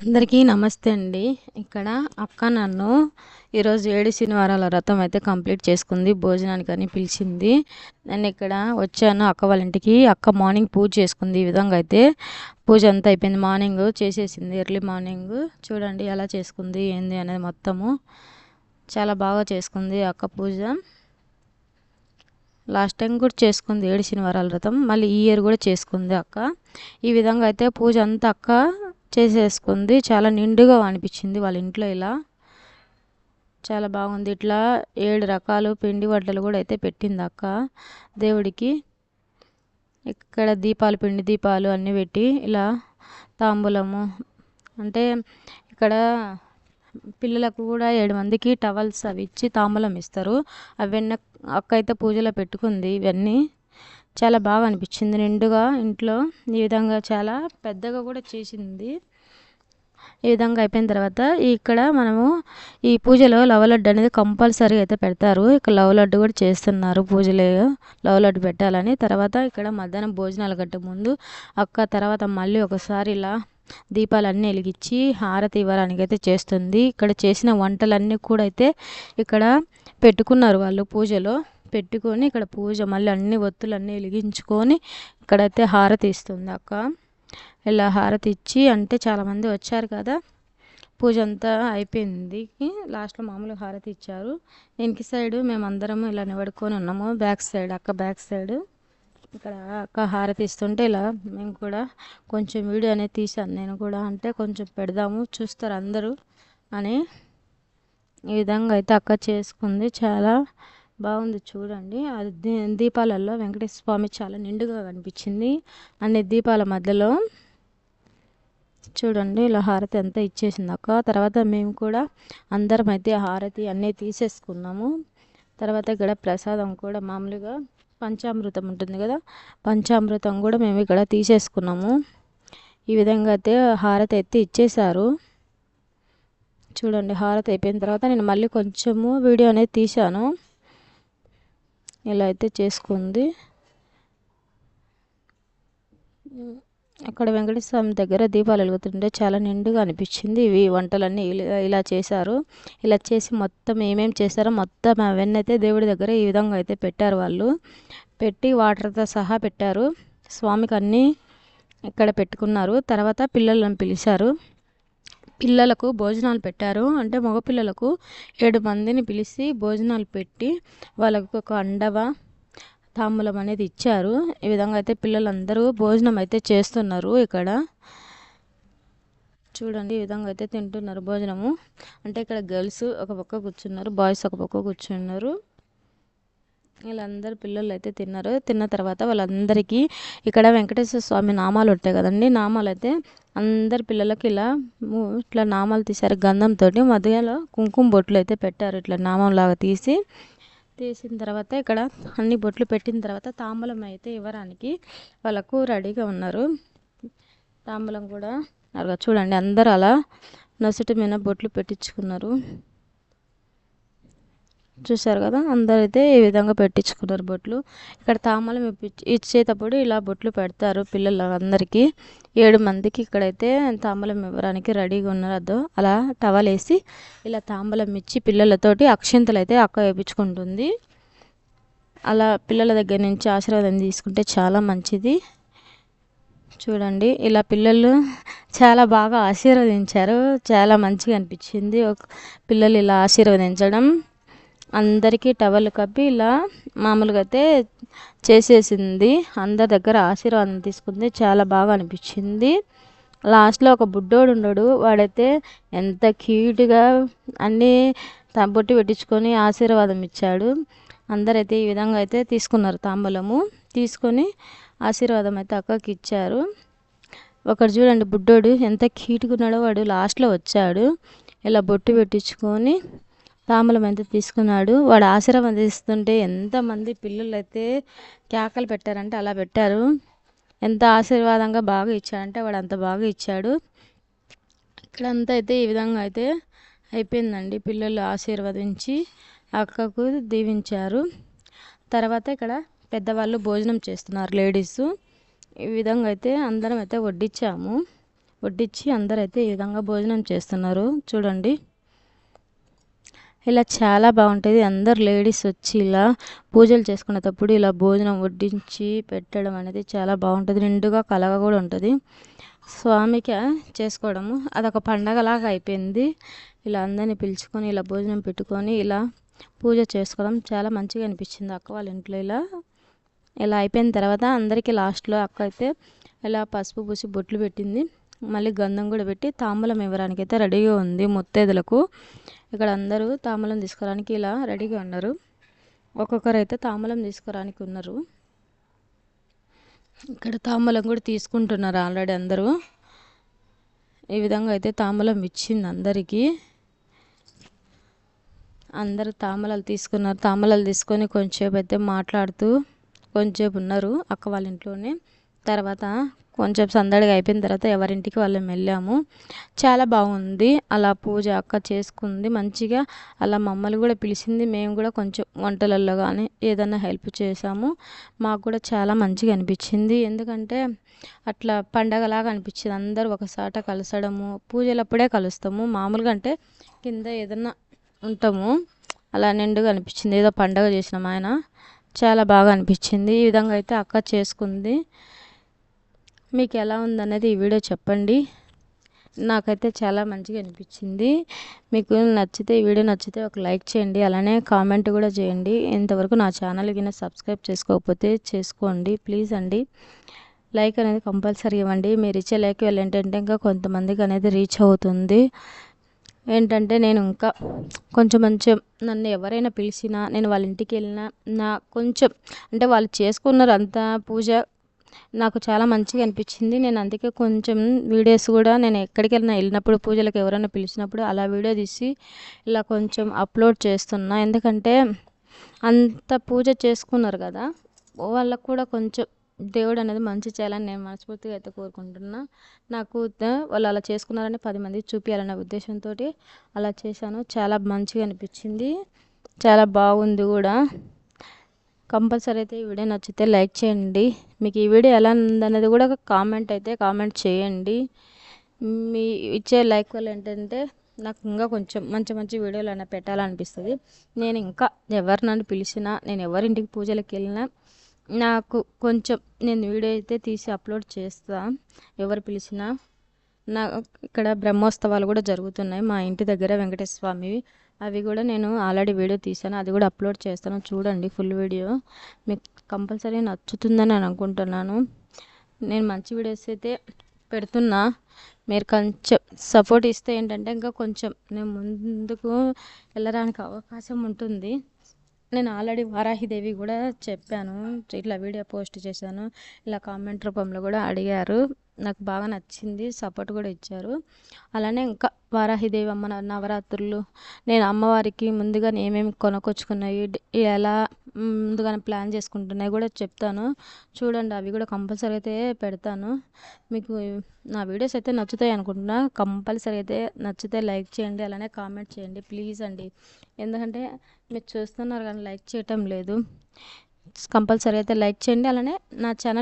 అందరికీ నమస్తే అండి. ఇక్కడ అక్క నన్ను ఈరోజు ఏడు శనివారాల వ్రతం అయితే కంప్లీట్ చేసుకుంది భోజనానికి అని పిలిచింది. నేను ఇక్కడ వచ్చాను అక్క వాళ్ళ ఇంటికి. అక్క మార్నింగ్ పూజ చేసుకుంది ఈ విధంగా అయితే. పూజ అంతా అయిపోయింది. మార్నింగ్ చేసేసింది ఎర్లీ మార్నింగ్. చూడండి ఎలా చేసుకుంది ఏంది అనేది మొత్తము. చాలా బాగా చేసుకుంది అక్క పూజ. లాస్ట్ టైం కూడా చేసుకుంది ఏడు శనివారాల వ్రతం. మళ్ళీ ఈ ఇయర్ కూడా చేసుకుంది అక్క. ఈ విధంగా అయితే పూజ అంతా అక్క చేసేసుకుంది. చాలా నిండుగా అనిపించింది వాళ్ళ ఇంట్లో ఇలా. చాలా బాగుంది. ఇట్లా ఏడు రకాలు పిండి వంటలు కూడా అయితే పెట్టింది అక్క దేవుడికి. ఇక్కడ దీపాలు పిండి దీపాలు అన్నీ పెట్టి ఇలా తాంబూలము. అంటే ఇక్కడ పిల్లలకు కూడా ఏడు మందికి టవల్స్ అవి ఇచ్చి తాంబూలం ఇస్తారు. అవన్నీ అక్క అయితే పూజలో పెట్టుకుంది ఇవన్నీ. చాలా బాగా అనిపించింది. నిండుగా ఇంట్లో ఈ విధంగా చాలా పెద్దగా కూడా చేసింది. ఈ విధంగా అయిపోయిన తర్వాత ఇక్కడ మనము ఈ పూజలో లవ లడ్డు అనేది కంపల్సరీ అయితే పెడతారు. ఇక్కడ లవ లడ్డు కూడా చేస్తున్నారు పూజలో. లవ లడ్డు పెట్టాలని. తర్వాత ఇక్కడ మధ్యాహ్నం భోజనాలు గట్ట ముందు అక్క తర్వాత మళ్ళీ ఒకసారి ఇలా దీపాలన్నీ వెలిగించి హారతి ఇవ్వడానికి అయితే చేస్తుంది. ఇక్కడ చేసిన వంటలన్నీ కూడా అయితే ఇక్కడ పెట్టుకున్నారు వాళ్ళు పూజలో. పెట్టుకొని ఇక్కడ పూజ మళ్ళీ అన్ని ఒత్తులన్నీ వెలిగించుకొని ఇక్కడైతే హారతి ఇస్తుంది అక్క. ఇలా హారతి ఇచ్చి అంటే చాలామంది వచ్చారు కదా. పూజ అంతా అయిపోయింది. లాస్ట్లో మామూలుగా హారతి ఇచ్చారు. వెనక సైడ్ మేమందరం ఇలా నిలబడుకొని ఉన్నాము. బ్యాక్ సైడ్ అక్క బ్యాక్ సైడ్. ఇక్కడ అక్క హారతి ఇస్తుంటే ఇలా మేము కూడా కొంచెం వీడియో అనేది తీశాను. నేను కూడా అంటే కొంచెం పెడదాము చూస్తారు అందరూ అని ఈ విధంగా అయితే అక్క చేసుకుంది. చాలా బాగుంది చూడండి. అది దీపాలలో వెంకటేశ్వర స్వామి చాలా నిండుగా కనిపించింది. అన్ని దీపాల మధ్యలో చూడండి ఇలా హారతి అంతా ఇచ్చేసింది అక్క. తర్వాత మేము కూడా అందరం అయితే హారతి అన్నీ తీసేసుకున్నాము. తర్వాత ఇక్కడ ప్రసాదం కూడా మామూలుగా పంచామృతం ఉంటుంది కదా పంచామృతం కూడా మేము ఇక్కడ తీసేసుకున్నాము. ఈ విధంగా అయితే హారతి అయితే ఇచ్చేశారు. చూడండి హారతి అయిపోయిన తర్వాత నేను మళ్ళీ కొంచెము వీడియో అనేది తీశాను. ఇలా అయితే చేసుకుంది. అక్కడ వెంకటేశ్వర దగ్గర దీపాలు వెలుగుతుంటే చాలా నిండుగా అనిపించింది. ఇవి వంటలన్నీ ఇలా ఇలా చేశారు. ఇలా చేసి మొత్తం ఏమేమి చేశారో మొత్తం అవన్నీ అయితే దేవుడి దగ్గర ఈ విధంగా అయితే పెట్టారు వాళ్ళు. పెట్టి వాటర్తో సహా పెట్టారు. స్వామికి అన్నీ ఇక్కడ పెట్టుకున్నారు. తర్వాత పిల్లలను పిలిచారు. పిల్లలకు భోజనాలు పెట్టారు. అంటే మగపిల్లలకు ఏడు మందిని పిలిచి భోజనాలు పెట్టి వాళ్ళకు ఒక అండవ తాంబూలం అనేది ఇచ్చారు. ఈ విధంగా అయితే పిల్లలందరూ భోజనం అయితే చేస్తున్నారు ఇక్కడ. చూడండి ఈ విధంగా అయితే తింటున్నారు భోజనము. అంటే ఇక్కడ గర్ల్స్ ఒక పక్క కూర్చున్నారు బాయ్స్ ఒక పక్క కూర్చున్నారు. వీళ్ళందరూ పిల్లలు అయితే తిన్నారు. తిన్న తర్వాత వాళ్ళందరికీ ఇక్కడ వెంకటేశ్వర స్వామి నామాలు ఉంటాయి కదండి నామాలు అయితే అందరి పిల్లలకి ఇలా ఇట్లా నామాలు తీశారు. గంధంతో మధ్యలో కుంకుమ బొట్లు అయితే పెట్టారు. ఇట్లా నామం లాగా తీసి తీసిన తర్వాత ఇక్కడ అన్ని బొట్లు పెట్టిన తర్వాత తాంబూలం అయితే ఇవ్వడానికి వాళ్ళకు రెడీగా ఉన్నారు. తాంబూలం కూడా చూడండి అందరూ అలా నొసటి మీద బొట్లు పెట్టించుకున్నారు. చూశారు కదా అందరైతే ఈ విధంగా పెట్టించుకున్నారు బొట్లు. ఇక్కడ తామలం ఇచ్చేటప్పుడు ఇలా బొట్లు పెడతారు పిల్లలందరికీ. ఏడు మందికి ఇక్కడైతే తాంబలం ఇవ్వడానికి రెడీగా ఉన్నారు. అదో అలా టవల్ వేసి ఇలా తాంబలం ఇచ్చి పిల్లలతోటి అక్షింతలు అయితే అక్క వేయించుకుంటుంది అలా పిల్లల దగ్గర నుంచి ఆశీర్వాదం తీసుకుంటే చాలా మంచిది. చూడండి ఇలా పిల్లలు చాలా బాగా ఆశీర్వదించారు. చాలా మంచిగా అనిపించింది. ఒక పిల్లలు ఇలా ఆశీర్వదించడం. అందరికీ టవల్ కప్పి ఇలా మామూలుగా అయితే చేసేసింది. అందరి దగ్గర ఆశీర్వాదం తీసుకుంది. చాలా బాగా అనిపించింది. లాస్ట్లో ఒక బుడ్డోడు ఉండడు. వాడైతే ఎంత క్యూట్గా అన్నీ బొట్టు పెట్టించుకొని ఆశీర్వాదం ఇచ్చాడు. అందరైతే ఈ విధంగా అయితే తీసుకున్నారు తాంబూలము. తీసుకొని ఆశీర్వాదం అయితే అక్కకి ఇచ్చారు. ఒకడు చూడండి బుడ్డోడు ఎంత క్యూట్గా ఉన్నాడో వాడు లాస్ట్లో వచ్చాడు. ఇలా బొట్టు పెట్టించుకొని తాంబూలం అయితే తీసుకున్నాడు వాడు ఆశీర్వదిస్తుంటే ఎంతమంది పిల్లలు అయితే కేకలు పెట్టారంటే అలా పెట్టారు. ఎంత ఆశీర్వాదంగా బాగా ఇచ్చాడంటే వాడు అంత బాగా ఇచ్చాడు. ఇక్కడంతా అయితే ఈ విధంగా అయితే అయిపోయిందండి. పిల్లలు ఆశీర్వదించి అక్కకు దీవించారు. తర్వాత ఇక్కడ పెద్దవాళ్ళు భోజనం చేస్తున్నారు లేడీస్. ఈ విధంగా అయితే అందరం అయితే వడ్డించాము. వడ్డించి అందరైతే ఈ విధంగా భోజనం చేస్తున్నారు. చూడండి. ఇలా చాలా బాగుంటుంది. అందరు లేడీస్ వచ్చి ఇలా పూజలు చేసుకునేటప్పుడు ఇలా భోజనం వడ్డించి పెట్టడం అనేది చాలా బాగుంటుంది. నిండుగా కలగ కూడా ఉంటుంది. స్వామికి చేసుకోవడము అదొక పండగలాగా అయిపోయింది. ఇలా అందరినీ పిలుచుకొని ఇలా భోజనం పెట్టుకొని ఇలా పూజ చేసుకోవడం చాలా మంచిగా అనిపించింది అక్క వాళ్ళ ఇంట్లో ఇలా. ఇలా అయిపోయిన తర్వాత అందరికీ లాస్ట్లో అక్క అయితే ఇలా పసుపు పూసి బొట్లు పెట్టింది. మళ్ళీ గంధం కూడా పెట్టి తాంబూలం ఇవ్వడానికి అయితే రెడీగా ఉంది ముత్తైదులకు. ఇక్కడ అందరూ తాంబూలం తీసుకోవడానికి ఇలా రెడీగా ఉన్నారు. ఒక్కొక్కరు అయితే తాంబూలం తీసుకోవడానికి ఉన్నారు. ఇక్కడ తాంబూలం కూడా తీసుకుంటున్నారు ఆల్రెడీ అందరూ. ఈ విధంగా అయితే తాంబూలం ఇచ్చింది అందరికీ. అందరూ తాంబూలాలు తీసుకున్నారు. తాంబూలాలు తీసుకొని కొంచెంసేపు అయితే మాట్లాడుతూ కొంచెంసేపు ఉన్నారు అక్క వాళ్ళ ఇంట్లోనే. తర్వాత కొంచెం సందడిగా అయిపోయిన తర్వాత ఎవరింటికి వాళ్ళం వెళ్ళాము. చాలా బాగుంది. అలా పూజ అక్క చేసుకుంది. మంచిగా అలా మమ్మల్ని కూడా పిలిచింది. మేము కూడా కొంచెం వంటలలో కానీ ఏదైనా హెల్ప్ చేసాము మాకు కూడా చాలా మంచిగా అనిపించింది. ఎందుకంటే అట్లా పండగలాగా అనిపించింది. అందరూ ఒకసాట కలసడము. పూజలప్పుడే కలుస్తాము. మామూలుగా అంటే కింద ఏదన్నా ఉంటాము. అలా నిండుగా అనిపించింది. ఏదో పండగ చేసినాం ఆయన. చాలా బాగా అనిపించింది. ఈ విధంగా అయితే అక్క చేసుకుంది. మీకు ఎలా ఉందనేది ఈ వీడియో చెప్పండి. నాకైతే చాలా మంచిగా అనిపించింది. మీకు నచ్చితే ఈ వీడియో నచ్చితే ఒక లైక్ చేయండి అలానే కామెంట్ కూడా చేయండి. ఇంతవరకు నా ఛానల్ కింద సబ్స్క్రైబ్ చేసుకోకపోతే చేసుకోండి ప్లీజ్ అండి. లైక్ అనేది కంపల్సరీ ఇవ్వండి. మీరు ఇచ్చే లైక్ వెళ్ళి ఏంటంటే ఇంకా కొంతమందికి అనేది రీచ్ అవుతుంది. ఏంటంటే నేను ఇంకా కొంచెం కొంచెం నన్ను ఎవరైనా పిలిచినా నేను వాళ్ళ ఇంటికి వెళ్ళినా నా కొంచెం అంటే వాళ్ళు చేసుకున్నారు అంతా పూజ నాకు చాలా మంచిగా అనిపించింది. నేను అందుకే కొంచెం వీడియోస్ కూడా నేను ఎక్కడికి వెళ్ళినా వెళ్ళినప్పుడు పూజలకు ఎవరైనా పిలిచినప్పుడు అలా వీడియో తీసి ఇలా కొంచెం అప్లోడ్ చేస్తున్నా. ఎందుకంటే అంత పూజ చేసుకున్నారు కదా వాళ్ళకు కూడా కొంచెం దేవుడు అనేది మంచి చేయాలని నేను మనస్ఫూర్తిగా అయితే కోరుకుంటున్నా. నాకు వాళ్ళు అలా చేసుకున్నారని పది మంది చూపించాలనే ఉద్దేశంతో అలా చేశాను. చాలా మంచిగా అనిపించింది. చాలా బాగుంది కూడా. కంపల్సరీ అయితే ఈ వీడియో నచ్చితే లైక్ చేయండి. మీకు ఈ వీడియో ఎలా ఉందనేది కూడా కామెంట్ అయితే కామెంట్ చేయండి. మీ ఇచ్చే లైక్ వల్ల ఏంటంటే నాకు ఇంకా కొంచెం మంచి మంచి వీడియోలు అయినా పెట్టాలనిపిస్తుంది. నేను ఇంకా ఎవరు నన్ను పిలిచినా నేను ఎవరింటికి పూజలకు వెళ్ళినా నాకు కొంచెం నేను వీడియో అయితే తీసి అప్లోడ్ చేస్తా. ఎవరు పిలిచినా. నా ఇక్కడ బ్రహ్మోత్సవాలు కూడా జరుగుతున్నాయి మా ఇంటి దగ్గర వెంకటేశ్వర స్వామివి. అవి కూడా నేను ఆల్రెడీ వీడియో తీసాను అది కూడా అప్లోడ్ చేస్తాను. చూడండి ఫుల్ వీడియో. మీకు కంపల్సరీ నచ్చుతుందని నేను అనుకుంటున్నాను. నేను మంచి వీడియోస్ అయితే పెడుతున్నా. మీరు కొంచెం సపోర్ట్ ఇస్తే ఏంటంటే ఇంకా కొంచెం నేను ముందుకు వెళ్ళడానికి అవకాశం ఉంటుంది. నేను ఆల్రెడీ వారాహిదేవి కూడా చెప్పాను. ఇట్లా వీడియో పోస్ట్ చేశాను. ఇలా కామెంట్ రూపంలో కూడా అడిగారు. నాకు బాగా నచ్చింది సపోర్ట్ కూడా ఇచ్చారు. అలానే ఇంకా వారాహిదేవి అమ్మ నవరాత్రులు నేను అమ్మవారికి ముందుగా ఏమేమి కొనుక్కొచ్చుకున్నాయి ఎలా ముందుగానే ప్లాన్ చేసుకుంటున్నాయి కూడా చెప్తాను. చూడండి అవి కూడా కంపల్సరీ అయితే పెడతాను. మీకు నా వీడియోస్ అయితే నచ్చుతాయి అనుకుంటున్నా. కంపల్సరీ అయితే నచ్చితే లైక్ చేయండి అలానే కామెంట్ చేయండి ప్లీజ్ అండి. ఎందుకంటే మీరు చూస్తున్నారు కానీ లైక్ చేయటం లేదు. కంపల్సరీ అయితే లైక్ చేయండి అలానే నా ఛానల్